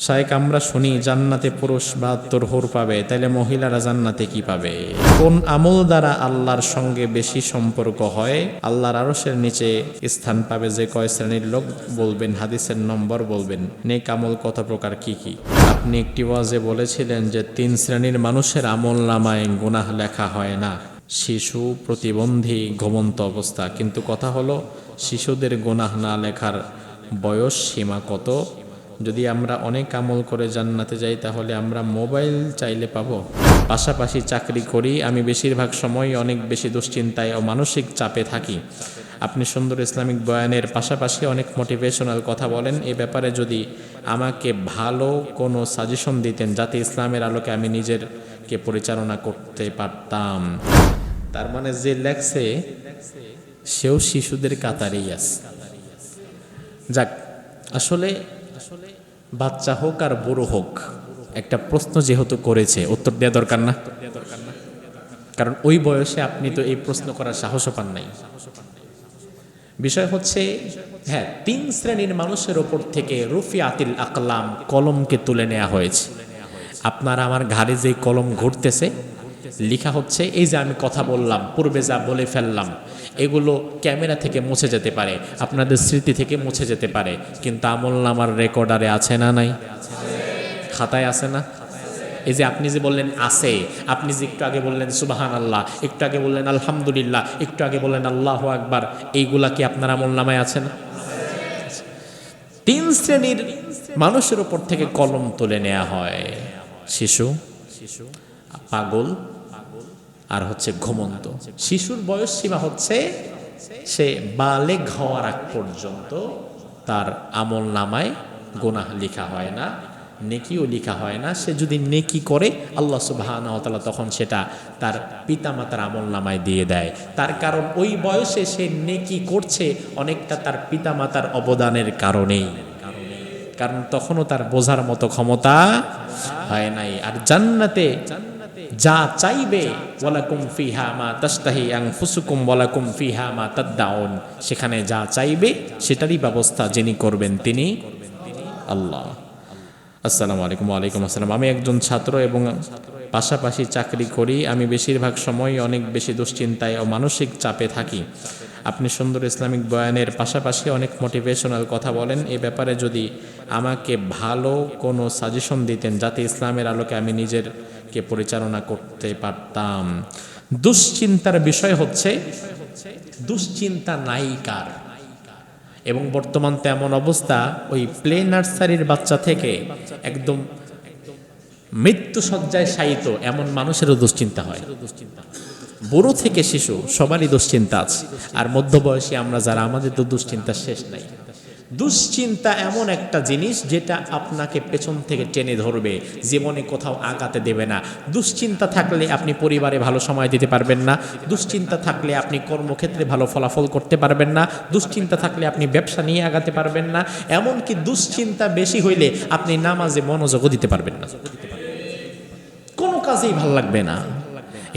শায়েক আমরা শুনি জান্নাতে পুরুষ বাহাত্তর হোর পাবে, তাইলে মহিলারা জান্নাতে কি পাবে? কোন আমল দ্বারা আল্লাহর সঙ্গে বেশি সম্পর্ক হয়? আল্লাহর আরসের নিচে স্থান পাবে যে কয় শ্রেণির লোক? বলবেন, হাদিসের নম্বর বলবেন। নেক আমল কত প্রকার কি কি? আপনি একটি ওয়াজে বলেছিলেন যে, তিন শ্রেণির মানুষের আমল নামায় গুনাহ লেখা হয় না। শিশু প্রতিবন্ধী ঘুমন্ত অবস্থা। কিন্তু কথা হলো, শিশুদের গুনাহ না লেখার বয়স সীমা কত? যদি আমরা অনেক আমল করে জান্নাতে যাই, তাহলে আমরা মোবাইল চাইলে পাবো। পাশাপাশি চাকরি করি। আমি বেশিরভাগ সময় অনেক বেশি দুশ্চিন্তায় ও মানসিক চাপে থাকি। আপনি সুন্দর ইসলামিক বয়ানের পাশাপাশি অনেক মোটিভেশনাল কথা বলেন। এ ব্যাপারে যদি আমাকে ভালো কোনো সাজেশন দিতেন, যাতে ইসলামের আলোকে আমি নিজেরকে পরিচালনা করতে পারতাম। তার মানে যে লেখছে, সেও শিশুদের কাতারেই আছে। যাক, আসলে বাচ্চা হোক আর বুড়ো হোক, একটা প্রশ্ন যেহেতু করেছে, উত্তর দেওয়া দরকার না। কারণ ওই বয়সে আপনি তো এই প্রশ্ন করার সাহসও পান নাই। বিষয় হচ্ছে হ্যাঁ তিন শ্রেণির মানুষের ওপর থেকে রুফি আতিল আকলাম কলমকে তুলে নেওয়া হয়েছে। আপনার আমার ঘাড়ে যে কলম ঘুরতেছে লেখা হচ্ছে, এই যে আমি কথা বললাম, পূর্বে যা বলে ফেললাম, এগুলো ক্যামেরা থেকে মুছে যেতে পারে, আপনাদের স্মৃতি থেকে মুছে যেতে পারে, কিন্তু আমল নামার রেকর্ডারে আছে না নাই? খাতায় আছে না? এই যে আপনি যে বললেন আছে আপনি যে একটু আগে বললেন সুবাহান আল্লাহ একটু আগে বললেন, আলহামদুলিল্লাহ একটু আগে বললেন, আল্লাহ আকবার এইগুলা কি আপনার আমল নামায় আছে না? তিন শ্রেণির মানুষের উপর থেকে কলম তুলে নেওয়া হয়। শিশু শিশু? পাগল আর হচ্ছে ঘুমন্ত। শিশুর বয়স সীমা হচ্ছে সে বালেগ হওয়ার আগ পর্যন্ত তার আমল নামায় গোনাহ লেখা হয় না, নেকিও লেখা হয় না। সে যদি নেকি করে, আল্লাহ সুবাহানতালা তখন সেটা তার পিতামাতার আমল নামায় দিয়ে দেয়। তার কারণ ওই বয়সে সে নেকি করছে অনেকটা তার পিতামাতার অবদানের কারণেই। কারণ তখনও তার বোঝার মতো ক্ষমতা হয় নাই। আর জান্নাতে যা চাইবে, ওয়ালাকুম ফিহা মা তাস্তাহি আনফুসুকুম, ওয়ালাকুম ফিহা মা তাদ্দাউন। সেখানে যা চাইবে, সেটারই ব্যবস্থা যিনি করবেন তিনি আল্লাহ। আসসালামু আলাইকুম ওয়ালাইকুম আসসালাম। আমি একজন ছাত্র এবং পাশাপাশি চাকরি করি, আমি বেশিরভাগ সময় অনেক বেশি দুশ্চিন্তায় ও মানসিক চাপে থাকি। আপনি সুন্দর ইসলামিক বয়ানের পাশাপাশি অনেক মোটিভেশনাল কথা বলেন। এ ব্যাপারে যদি আমাকে ভালো কোনো সাজেশন দিতেন যাতে ইসলামের আলোকে আমি নিজেরকে পরিচালনা করতে পারতাম। দুশ্চিন্তার বিষয় হচ্ছে, দুশ্চিন্তা নায়িকার এবং বর্তমান তেমন অবস্থা, ওই প্লে নার্সারির বাচ্চা থেকে একদম মৃত্যু সজ্জায় শায়িত এমন মানুষেরও দুশ্চিন্তা হয়। বুড়ো থেকে শিশু, সবারই দুশ্চিন্তা আছে। আর মধ্যবয়সী আমরা যারা, আমাদের তো দুশ্চিন্তা শেষ নাই। দুশ্চিন্তা এমন একটা জিনিস যেটা আপনাকে পেছন থেকে টেনে ধরবে, জীবনে কোথাও আগাতে দেবে না। দুশ্চিন্তা থাকলে আপনি পরিবারে ভালো সময় দিতে পারবেন না। দুশ্চিন্তা থাকলে আপনি কর্মক্ষেত্রে ভালো ফলাফল করতে পারবেন না। দুশ্চিন্তা থাকলে আপনি ব্যবসা নিয়ে আগাতে পারবেন না। এমনকি দুশ্চিন্তা বেশি হইলে আপনি নামাজে মনোযোগও দিতে পারবেন না। কাজেই ভালো লাগবে না।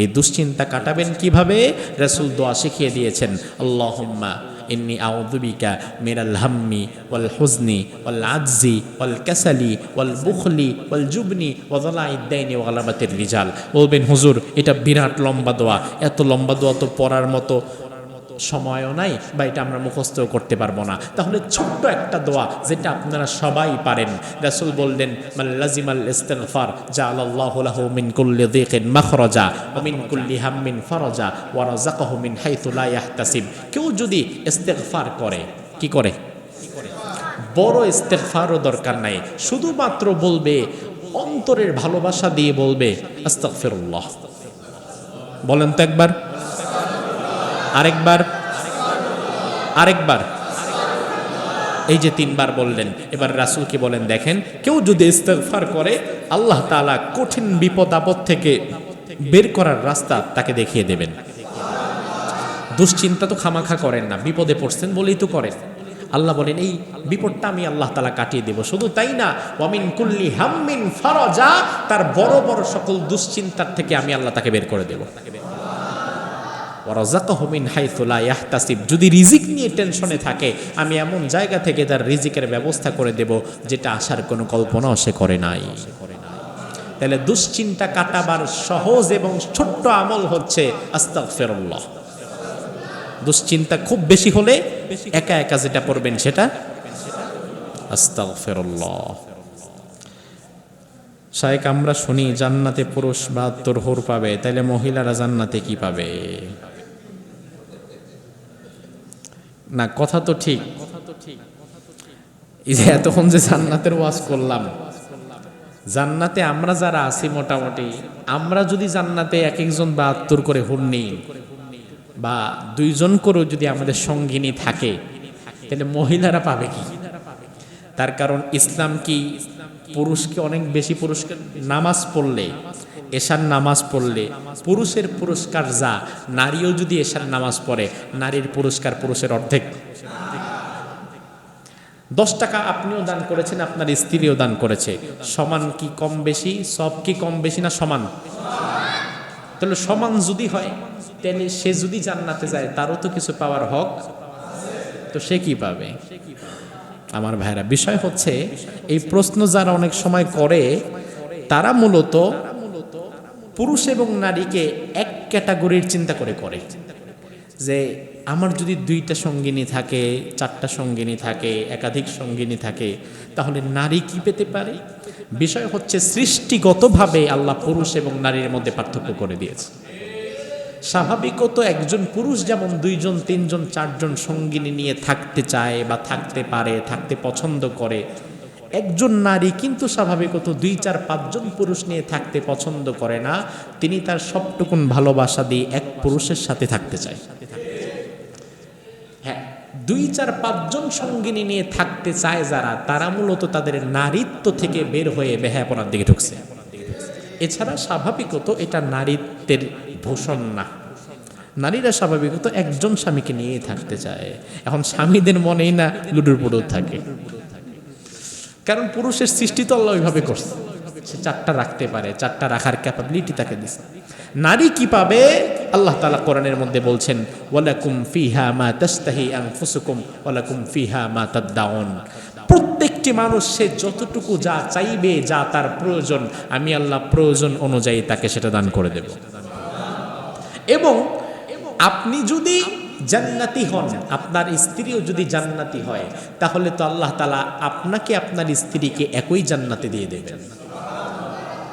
এই দুশ্চিন্তা কাটাবেন কীভাবে? রসুল দোয়া শিখিয়ে দিয়েছেন, আল্লাহুম্মা ইন্নি আউযুবিকা মিনাল হাম্মি ওয়াল হুজনি ওয়াল আজজি ওয়াল কাসালি ওয়াল বুখলি ওয়াল জুবনি ওয়া যালাইদ দাইনি ওয়া রিজাল। বলবেন, হুজুর, এটা বিরাট লম্বা দোয়া। এত লম্বা দোয়া তো পড়ার মতো সময়ও নাই বা এটা আমরা মুখস্থ করতে পারব না। তাহলে ছোট্ট একটা দোয়া যেটা আপনারা সবাই পারেন। রাসূল বললেন মাল্লাজিমাল ইস্তিগফার জাআলাল্লাহু লাহু মিন কুল্লি যিকিন মাখরাজা মিন কুল্লি হাম্মিন ফারাজা ওয়া রাযাকাহু মিন হাইথু লা ইয়াহতাসিব। কেউ যদি ইস্তিগফার করে, কি করে? বড় ইস্তেগফারও দরকার নাই। শুধুমাত্র বলবে, অন্তরের ভালোবাসা দিয়ে বলবে, আস্তাগফিরুল্লাহ। বলেন তো একবার। আরেকবার আরেকবার। এই যে তিনবার বললেন, এবার রাসূলকে বলেন, দেখেন, কেউ যদি ইস্তেগফার করে, আল্লাহ তালা কঠিন বিপদ আপদ থেকে বের করার রাস্তা তাকে দেখিয়ে দেবেন। দুশ্চিন্তা তো খামাখা করেন না, বিপদে পড়ছেন বলেই তো করেন। আল্লাহ বলেন, এই বিপদটা আমি আল্লাহ তালা কাটিয়ে দেব। শুধু তাই না, ওয়ামিন কুল্লি হাম্মিন ফারজা, তার বড় বড় সকল দুশ্চিন্তার থেকে আমি আল্লাহ তাকে বের করে দেব। ওয়ারাযাকাহুমিন হাইথু লা ইয়াহতাসিব। যদি রিজিক নিয়ে টেনশনে থাকে, আমি এমন জায়গা থেকে তার রিজিকের ব্যবস্থা করে দেব, যেটা আসার কোনো কল্পনাও সে করে নাই। তাহলে দুশ্চিন্তা কাটাবার সহজ এবং ছোট্ট আমল হচ্ছে আস্তাগফিরুল্লাহ। দুশ্চিন্তা খুব বেশি হলে একা একা যেটা পড়বেন সেটা আস্তাগফিরুল্লাহ। শায়েক আমরা শুনি, জান্নাতে পুরুষ বাহাত্তর হোর পাবে, তাইলে মহিলারা জান্নাতে কি পাবে? না, কথা তো ঠিক। এই যে এতক্ষণ যে জান্নাতের ওয়াজ করলাম, জান্নাতে আমরা যারা আছি মোটামুটি, আমরা যদি জান্নাতে এক একজন বাহাত্তর করে হুর নিই বা দুইজন করেও যদি আমাদের সঙ্গিনী থাকে, তাহলে মহিলারা পাবে কি? তার কারণ ইসলাম কি? পুরুষকে অনেক বেশি পুরুষকে নামাজ পড়লে এশার নামাজ পড়লে পুরুষের পুরস্কার যা, নারীও যদি এশার নামাজ পড়ে, নারীর পুরস্কার পুরুষের অর্ধেক। দশ টাকা আপনিও দান করেছেন, আপনার স্ত্রীও দান করেছে। সমান কি কম বেশি, সব কি কম বেশি না সমান? তাহলে সমান যদি হয়, তাহলে সে যদি জান্নাতে যায়, তারও তো কিছু পাওয়ার হক। তো সে কি পাবে? আমার ভাইরা, বিষয় হচ্ছে, এই প্রশ্ন যারা অনেক সময় করে, তারা মূলত পুরুষ এবং নারীকে এক ক্যাটাগরির চিন্তা করে করে। যে আমার যদি দুইটা সঙ্গিনী থাকে, চারটা সঙ্গিনী থাকে, একাধিক সঙ্গিনী থাকে, তাহলে নারী কি পেতে পারে? বিষয় হচ্ছে সৃষ্টিগতভাবে আল্লাহ পুরুষ এবং নারীর মধ্যে পার্থক্য করে দিয়েছে। স্বাভাবিকত একজন পুরুষ যেমন দুইজন, তিনজন, চারজন সঙ্গিনী নিয়ে থাকতে চায় বা থাকতে পারে, থাকতে পছন্দ করে একজন নারী কিন্তু স্বাভাবিকত দুই চার পাঁচজন পুরুষ নিয়ে থাকতে পছন্দ করে না, তিনি তার সবটুকুন ভালোবাসা দিয়ে এক পুরুষের সাথে থাকতে চায়। হ্যাঁ দুই চার পাঁচজন সঙ্গিনী নিয়ে থাকতে চায় যারা, তারা মূলত তাদের নারীত্ব থেকে বের হয়ে বেহাপনার দিকে ঢুকছে। এছাড়া স্বাভাবিকত এটা নারীত্বের ভূষণ না। নারীরা স্বাভাবিকত একজন স্বামীকে নিয়েই থাকতে চায়। এখন স্বামীদের মনেই না লুডুর পুডুর থাকে। কারণ পুরুষের সৃষ্টি তো আল্লাহ ওইভাবে করছে। সে চারটা রাখতে পারে, চারটা রাখার ক্যাপাবিলিটি তাকে দিছে। নারী কি পাবে? আল্লাহ তালা কোরআনের মধ্যে বলছেন, ওয়ালাকুম ফিহা মা তাস্তাহি আনফুসুকুম, ওয়ালাকুম ফিহা মা তাদ্দাউন প্রত্যেকটি মানুষ, সে যতটুকু যা চাইবে, যা তার প্রয়োজন, আমি আল্লাহ প্রয়োজন অনুযায়ী তাকে সেটা দান করে দেব। এবং আপনি যদি জান্নাতি হন, আপনার স্ত্রীও যদি জান্নাতি হয়, তাহলে তো আল্লাহ তালা আপনাকে আপনার স্ত্রীকে একই জান্নাতে দিয়ে দেবেন।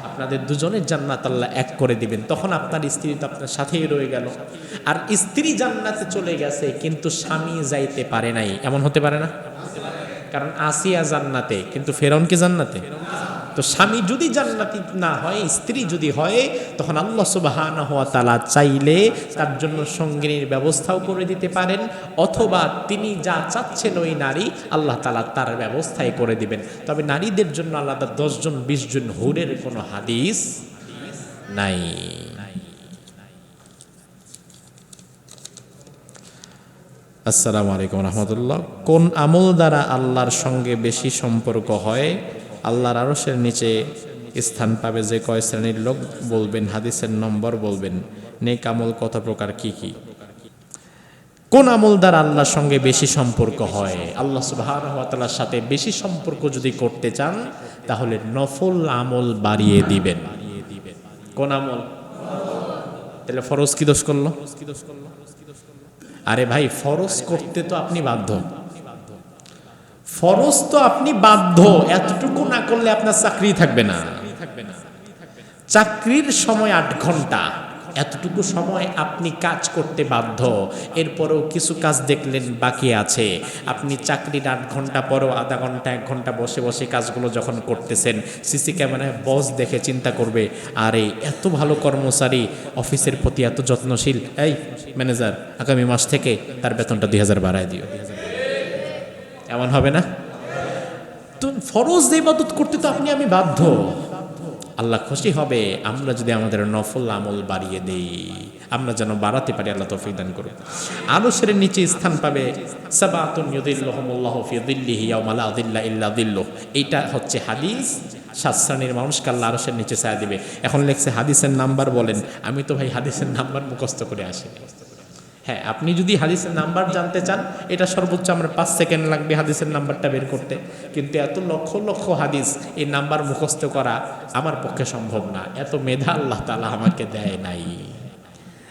আপনাদের দুজনের জান্নাত আল্লাহ এক করে দিবেন। তখন আপনার স্ত্রী তো আপনার সাথেই রয়ে গেল। আর স্ত্রী জান্নাতে চলে গেছে, কিন্তু স্বামী যাইতে পারে নাই। এমন হতে পারে না? কারণ আসিয়া জান্নাতে, কিন্তু ফেরনকে জান্নাতে? তো স্বামী যদি জান্নাতি না হয়, স্ত্রী যদি হয়, তখন আল্লাহ সুবাহানা হওয়া তালা চাইলে তার জন্য সঙ্গিনীর ব্যবস্থাও করে দিতে পারেন। অথবা তিনি যা চাচ্ছেন ওই নারী আল্লাহ তালা তার ব্যবস্থাই করে দিবেন। তবে নারীদের জন্য আলাদা দশজন বিশ জন হুরের কোনো হাদিস নাই। আসসালামু আলাইকুম রহমতুল্লাহ। কোন আমল দ্বারা আল্লাহর সঙ্গে বেশি সম্পর্ক হয়? আল্লাহর আরসের নিচে স্থান পাবে যে কয় শ্রেণির লোক বলবেন, হাদিসের নম্বর বলবেন। নেক আমল কত প্রকার, কি কি? কোন আমল দ্বারা আল্লাহর সঙ্গে বেশি সম্পর্ক হয়? আল্লাহ সুবাহর সাথে বেশি সম্পর্ক যদি করতে চান, তাহলে নফল আমল বাড়িয়ে দিবেন। কোন আমল? তাহলে ফরজ কি দোষ করল? আরে ভাই, ফরজ করতে তো আপনি বাধ্য। ফরজ তো আপনি বাধ্য, এতটুকু করলে আপনার চাকরি থাকবে না। চাকরির সময় আট ঘণ্টা। এতটুকু সময় আপনি কাজ করতে বাধ্য। এরপরেও কিছু কাজ দেখলেন বাকি আছে। আপনি চাকরির আট ঘণ্টা পরও আধা ঘণ্টা, এক ঘণ্টা বসে বসে কাজগুলো যখন করতেছেন, সিসি ক্যামেরায় বস দেখে চিন্তা করবে, আরে, এত ভালো কর্মচারী, অফিসের প্রতি এত যত্নশীল। এই, ম্যানেজার, আগামী মাস থেকে তার বেতনটা দুই হাজার বাড়ায় দিও। এমন হবে না? তো ফরজ ইবাদত করতে তো আপনি, আমি বাধ্য। আল্লাহ খুশি হবে, আমরা যদি আমাদের নফল আমল বাড়িয়ে দেই, আমরা যেন বাড়াতে পারি, আল্লাহ তৌফিক দান করুন আলসের নিচে স্থান পাবে এইটা হচ্ছে হাদিস, সাত শ্রেণির মানুষকে আল্লাহ আরসের নিচে ছায়া দিবে। এখন লেখছে হাদিসের নাম্বার বলেন, আমি তো ভাই হাদিসের নাম্বার মুখস্থ করে আসিনি। হ্যাঁ আপনি যদি হাদিসের নাম্বার জানতে চান, এটা সর্বোচ্চ আমার পাঁচ সেকেন্ড লাগবে হাদিসের নাম্বারটা বের করতে। কিন্তু এত লক্ষ লক্ষ হাদিস এই নাম্বার মুখস্থ করা আমার পক্ষে সম্ভব না। এত মেধা আল্লাহ তালা আমাকে দেয় নাই।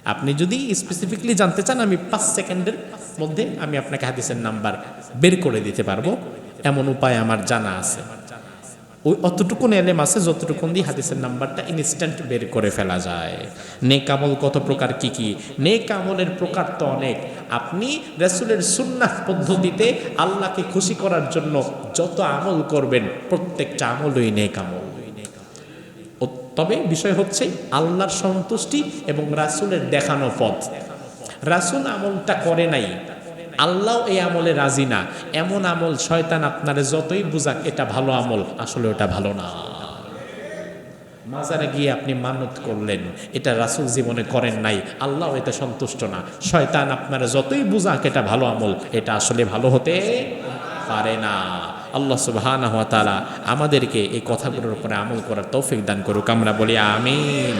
আপনি যদি স্পেসিফিকলি জানতে চান, আমি পাঁচ সেকেন্ডের মধ্যে আমি আপনাকে হাদিসের নাম্বার বের করে দিতে পারব। এমন উপায় আমার জানা আছে। ওই অতটুকুন এলেম আছে, যতটুকুন দিয়ে হাদিসের নাম্বারটা ইনস্ট্যান্ট বের করে ফেলা যায়। নেক আমল কত প্রকার, কি কি? নেক আমলের প্রকার তো অনেক। আপনি রাসূলের সুন্নাহ পদ্ধতিতে আল্লাহকে খুশি করার জন্য যত আমল করবেন, প্রত্যেকটা আমলই নেক আমল। তবে বিষয় হচ্ছে আল্লাহর সন্তুষ্টি এবং রাসূলের দেখানো পথ। রাসূল আমলটা করে নাই। আল্লাহ এই আমলে রাজি না। এমন আমল শয়তান আপনারে যতই বুঝাক, এটা ভালো আমল, আসলে ওটা ভালো না। মাজারে গিয়ে আপনি মানত করলেন, এটা রাসূল জীবনে করেন নাই, আল্লাহ এতে সন্তুষ্ট না। শয়তান আপনারা যতই বুঝাক, এটা ভালো আমল, এটা আসলে ভালো হতে পারে না। আল্লাহ সুবহানাহু ওয়া তাআলা আমাদেরকে এই কথাগুলোর উপরে আমল করার তৌফিক দান করুক, আমরা বলি আমিন।